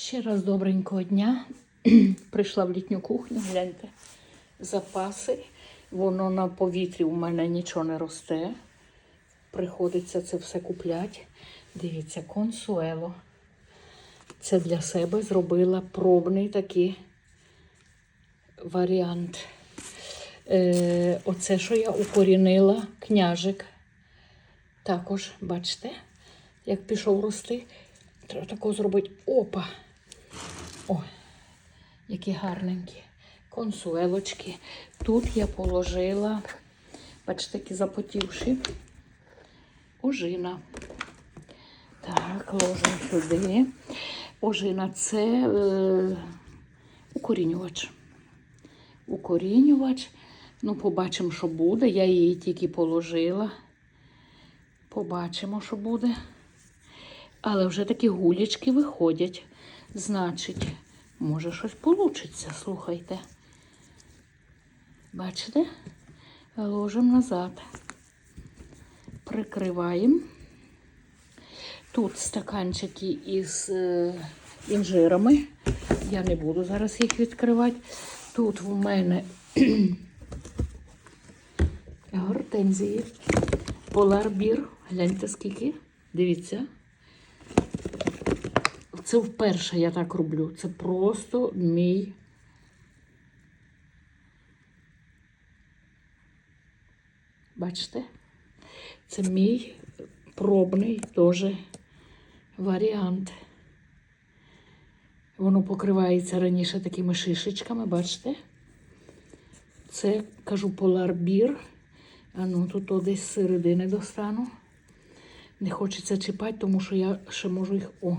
Ще раз добренького дня. Прийшла в літню кухню, гляньте, запаси. Воно на повітрі у мене нічого не росте. Приходиться це все купляти. Дивіться, консуело. Це для себе зробила пробний такий варіант. Е, оце, що я укорінила, княжик. Також, бачите, як пішов рости. Треба такого зробити. Опа! О, які гарненькі консуелочки. Тут я положила, бачите, такі запотівші, ожина. Так, ложимо сюди. Ожина це е, укорінювач. Укорінювач. Ну, побачимо, що буде. Я її тільки положила. Побачимо, що буде. Але вже такі гулячки виходять. Значить, може щось получиться, слухайте. Бачите? Ложимо назад. Прикриваємо. Тут стаканчики із е, інжирами. Я не буду зараз їх відкривати. Тут в мене гортензії, поларбір. Гляньте скільки. Дивіться. Це вперше я так роблю. Це просто мій. Бачите? Це мій пробний теж варіант. Воно покривається раніше такими шишечками, бачите? Це, кажу, поларбір. А ну, тут десь середини достану. Не хочеться чіпати, тому що я ще можу їх. О!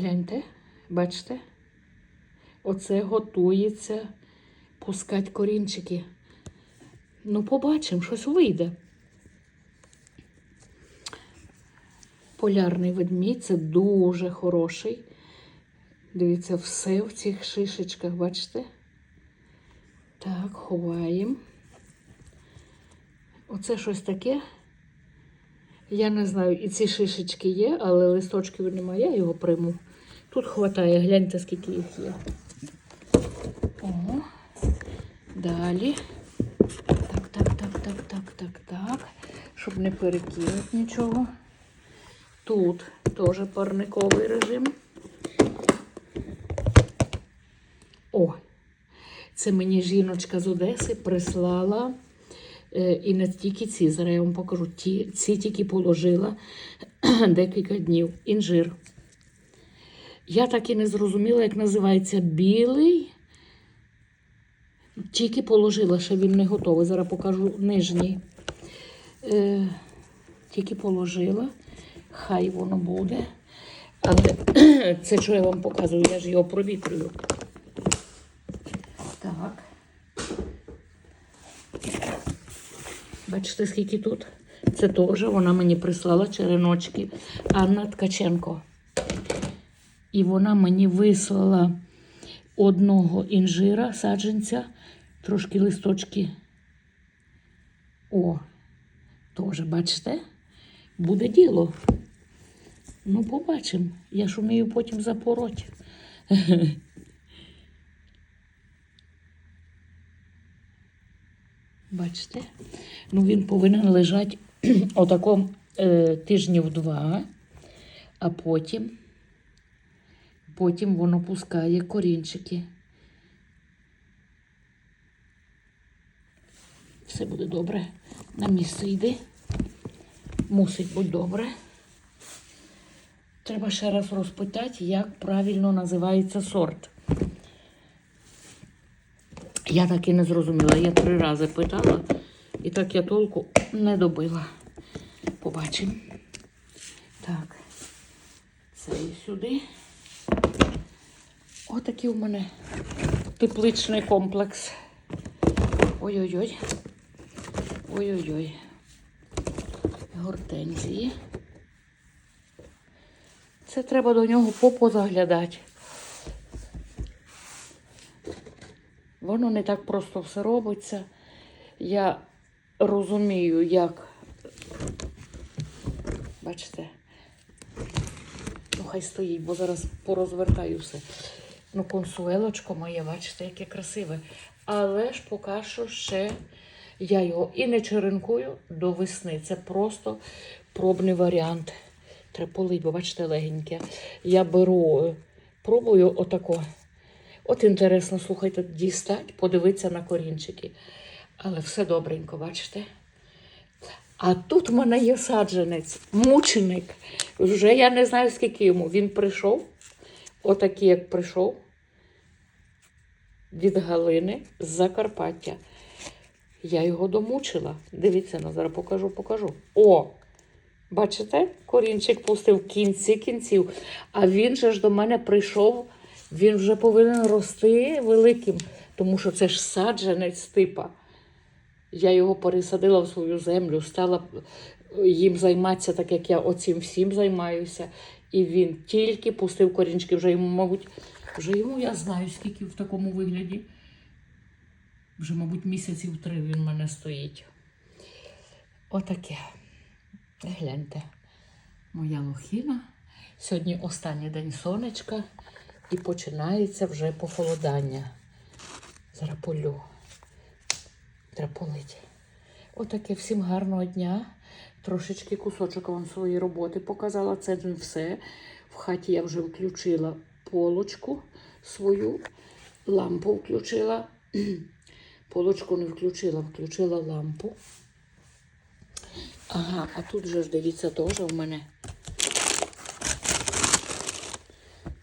Гляньте, бачите? Оце готується пускати корінчики. Ну, побачимо, щось вийде. Полярний ведмідь це дуже хороший. Дивіться, все в цих шишечках, бачите? Так, ховаємо. Оце щось таке. Я не знаю, і ці шишечки є, але листочків немає, я його приму. Тут хватає, гляньте, скільки їх є. Ого. Далі. Так, так, так, так, так, так, так. Щоб не перекинути нічого. Тут теж парниковий режим. О, це мені жіночка з Одеси прислала. Е, І не тільки ці, зараз я вам покажу. Ті, ці тільки положила декілька днів. Інжир. Я так і не зрозуміла, як називається білий. Тільки положила, ще він не готовий. Зараз покажу нижній. Е, тільки положила. Хай воно буде. Але це що я вам показую, я ж його провітрюю. Так. Бачите, скільки тут? Це теж вона мені прислала череночки Анна Ткаченко. І вона мені вислала одного інжира, саджанця, трошки листочки. О, теж, бачите? Буде діло. Ну, побачимо. Я ж умію потім запороть. Бачите? Ну, він повинен лежати отако е, тижнів два, а потім, потім воно пускає корінчики. Все буде добре. На місце йди. Мусить бути добре. Треба ще раз розпитати, як правильно називається сорт. Я так і не зрозуміла. Я три рази питала, і так я толку не добила. Побачимо. Так, це і сюди. Отакий у мене тепличний комплекс. Ой-ой-ой. Ой-ой-ой. Гортензії. Це треба до нього попозаглядати. Воно не так просто все робиться. Я розумію, як, бачите, ну хай стоїть, бо зараз порозвертаю все. Ну, консуелочко моє, бачите, яке красиве. Але ж поки що ще я його і не черенкую до весни. Це просто пробний варіант. Треба бо бачите, легеньке. Я беру, е, пробую отако. От інтересно, слухайте, дістать, подивитися на корінчики. Але все добренько, бачите? А тут в мене є саджанець, мученик. Вже я не знаю, скільки йому. Він прийшов, отакий, як прийшов, від Галини з Закарпаття. Я його домучила. Дивіться, на зараз покажу, покажу. О! Бачите, корінчик пустив в кінці кінців. А він же ж до мене прийшов, він вже повинен рости великим, тому що це ж саджанець типа. Я його пересадила в свою землю, стала їм займатися, так як я оцим всім займаюся. І він тільки пустив корінчики, вже йому, мабуть, вже йому я знаю, скільки в такому вигляді. Вже, мабуть, місяців три він в мене стоїть. Отаке. Гляньте, моя лохіна. Сьогодні останній день сонечка і починається вже похолодання. Зараз полю. Треба полити. Отаке всім гарного дня. Трошечки кусочок вам своєї роботи показала. Це все. В хаті я вже включила полочку свою, лампу включила. Полочку не включила, включила лампу. Ага, а тут же ж дивіться теж в мене.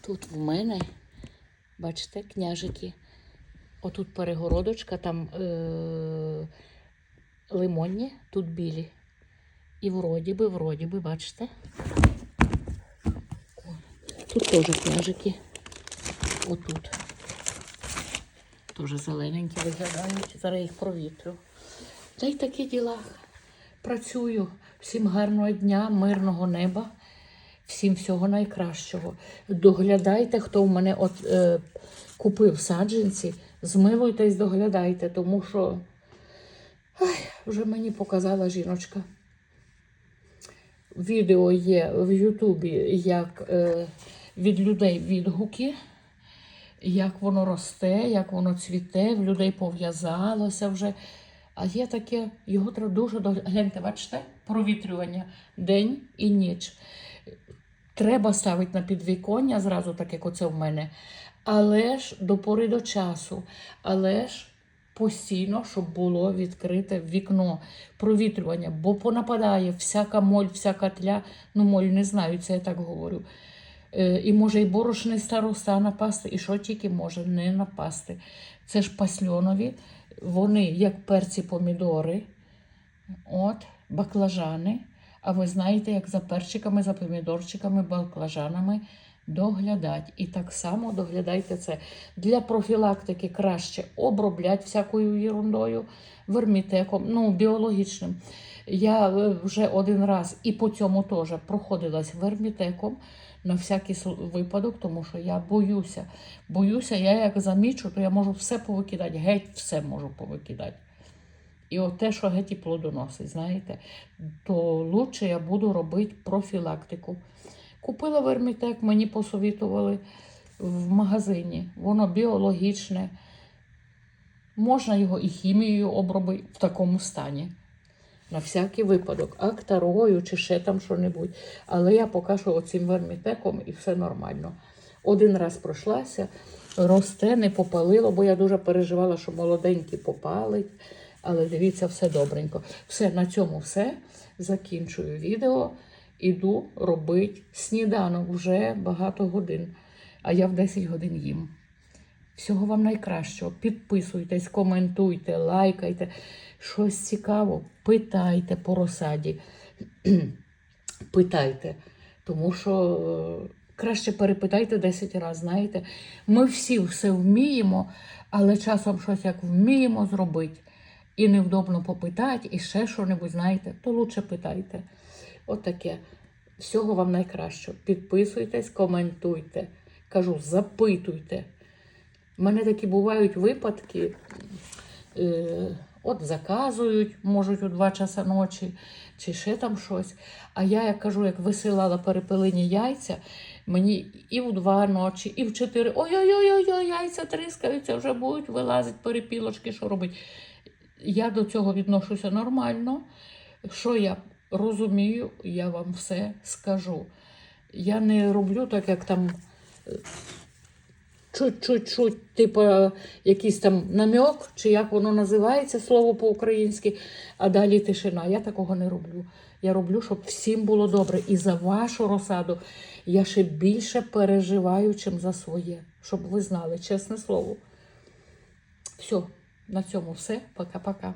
Тут в мене, бачите, княжики. Отут перегородочка, там е- лимонні, тут білі. І вроді би, вроді би, бачите. О, Тут теж княжики. Отут. Теж зелененькі виглядають. Зараз їх провітрю. Та й такі діла. Працюю. Всім гарного дня, мирного неба. Всім всього найкращого. Доглядайте, хто в мене от, е, купив саджанці, змилуйтесь, доглядайте, тому що ай, вже мені показала жіночка. Відео є в Ютубі, як е, від людей відгуки, як воно росте, як воно цвіте, в людей пов'язалося вже. А є таке, його треба дуже. Гляньте, бачите, провітрювання день і ніч. Треба ставити на підвіконня, зразу так, як оце в мене. Але ж до пори до часу. Але ж постійно, щоб було відкрите вікно провітрювання, бо понападає всяка моль, всяка тля. Ну, моль не знаю, це я так говорю. Е, і може і борошний староста напасти, і що тільки може не напасти. Це ж пасльонові, вони як перці помідори, от, баклажани. А ви знаєте, як за перчиками, за помідорчиками, баклажанами доглядати. І так само доглядайте це. Для профілактики краще оброблять всякою ерундою, вермітеком, ну, біологічним. Я е, вже один раз і по цьому теж проходилась вермітеком на всякий випадок, тому що я боюся. Боюся, я як замічу, то я можу все повикидати, геть все можу повикидати. І от те, що геть і плодоносить, знаєте, то лучше я буду робити профілактику. Купила вермітек, мені посовітували в магазині. Воно біологічне. Можна його і хімією обробити в такому стані. На всякий випадок, актарою чи ще там що-небудь. Але я поки що оцим вермітеком і все нормально. Один раз пройшлася, росте, не попалило, бо я дуже переживала, що молоденький попалить. Але дивіться, все добренько. Все, на цьому все. Закінчую відео. Іду робити сніданок вже багато годин. А я в 10 годин їм. Всього вам найкращого. Підписуйтесь, коментуйте, лайкайте. Щось цікаво, питайте по розсаді. питайте. Тому що е, краще перепитайте 10 разів, знаєте. Ми всі все вміємо, але часом щось як вміємо зробити. І невдобно попитати, і ще що-небудь, знаєте, то лучше питайте. Отаке. Всього вам найкращого. Підписуйтесь, коментуйте. Кажу, запитуйте. У мене такі бувають випадки. Е, от заказують, можуть у 2 часа ночі, чи ще там щось. А я, як кажу, як висилала перепелині яйця, Мені і в два ночі, і в чотири. Ой-ой-ой, яйця тріскаються, вже будуть вилазити перепілочки, що робить. Я до цього відношуся нормально. Що я розумію, я вам все скажу. Я не роблю так, як там е, чуть-чуть, типу, якийсь там намьок, чи як воно називається слово по-українськи, а далі тишина. Я такого не роблю. Я роблю, щоб всім було добре. І за вашу розсаду я ще більше переживаю, чим за своє. Щоб ви знали, чесне слово. Все, на цьому все. Пока-пока.